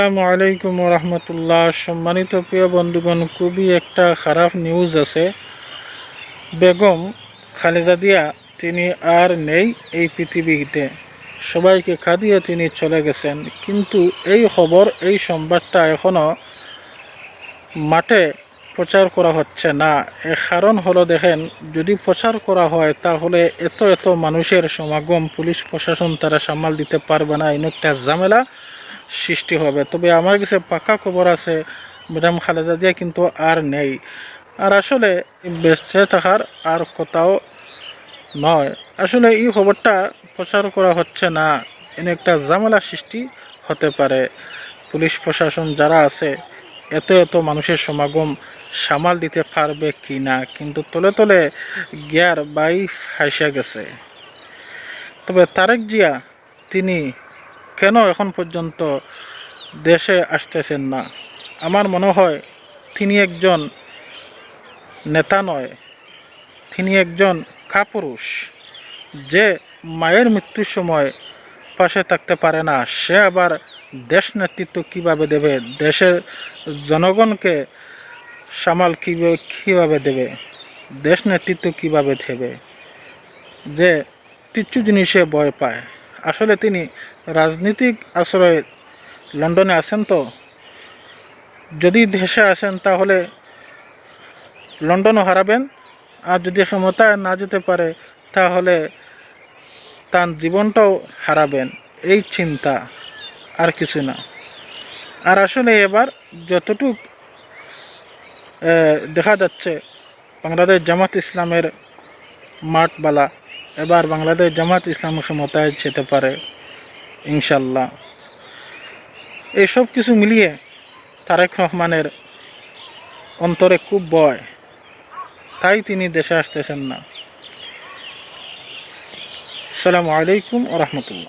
আসসালামু আলাইকুম রহমতুল্লাহ। সম্মানিত প্রিয় বন্ধুগণ, খুবই একটা খারাপ নিউজ আছে। বেগম খালেদা দিয়া তিনি আর নেই এই পৃথিবীতে। সবাইকে খাদিয়ে তিনি চলে গেছেন। কিন্তু এই খবর, এই সংবাদটা এখনও মাঠে প্রচার করা হচ্ছে না। এর কারণ হলো দেখেন, যদি প্রচার করা হয়, তাহলে এত এত মানুষের সমাগম, পুলিশ প্রশাসন তারা সামাল দিতে পারবে না। এমন একটা ঝামেলা। সৃষ্টি হবে। তবে আমার কাছে পাকা খবর আছে ম্যাডাম খালেদা জিয়া কিন্তু আর নেই। আর আসলে বেঁচে থাকার আর কোথাও নয়। আসলে এই খবরটা প্রচার করা হচ্ছে না। এনে একটা ঝামেলা সৃষ্টি হতে পারে। পুলিশ প্রশাসন যারা আছে, এত এত মানুষের সমাগম সামাল দিতে পারবে কি না? কিন্তু তলে তলে গিয়ার বাই হাসা গেছে। তবে তারেক জিয়া, তিনি কেন এখন পর্যন্ত দেশে আসতেছেন না? আমার মনে হয় তিনি একজন নেতা নয়, তিনি একজন কাপুরুষ। যে মায়ের মৃত্যুর সময় পাশে থাকতে পারে না, সে আবার দেশ নেতৃত্ব কীভাবে দেবে? দেশের জনগণকে সামাল কীভাবে কীভাবে দেবে? দেশ নেতৃত্ব কীভাবে দেবে? যে কিচ্ছু জিনিসে ভয় পায়। আসলে তিনি রাজনৈতিক আশ্রয়ে লন্ডনে আসেন তো? যদি দেশে আসেন, তাহলে লন্ডনও হারাবেন। আর যদি ক্ষমতায় না যেতে পারে, তাহলে তার জীবনটাও হারাবেন। এই চিন্তা আর কিছু না। আর আসলে এবার যতটুক দেখা যাচ্ছে, বাংলাদেশ জামাত ইসলামের মাঠবালা এবার বাংলাদেশ জামাত ইসলাম সমতায় যেতে পারে, ইনশাল্লাহ। এইসব কিছু মিলিয়ে তারেক রহমানের অন্তরে খুব বয় তাই তিনি দেশে আসতেছেন না। আসসালামু আলাইকুম ও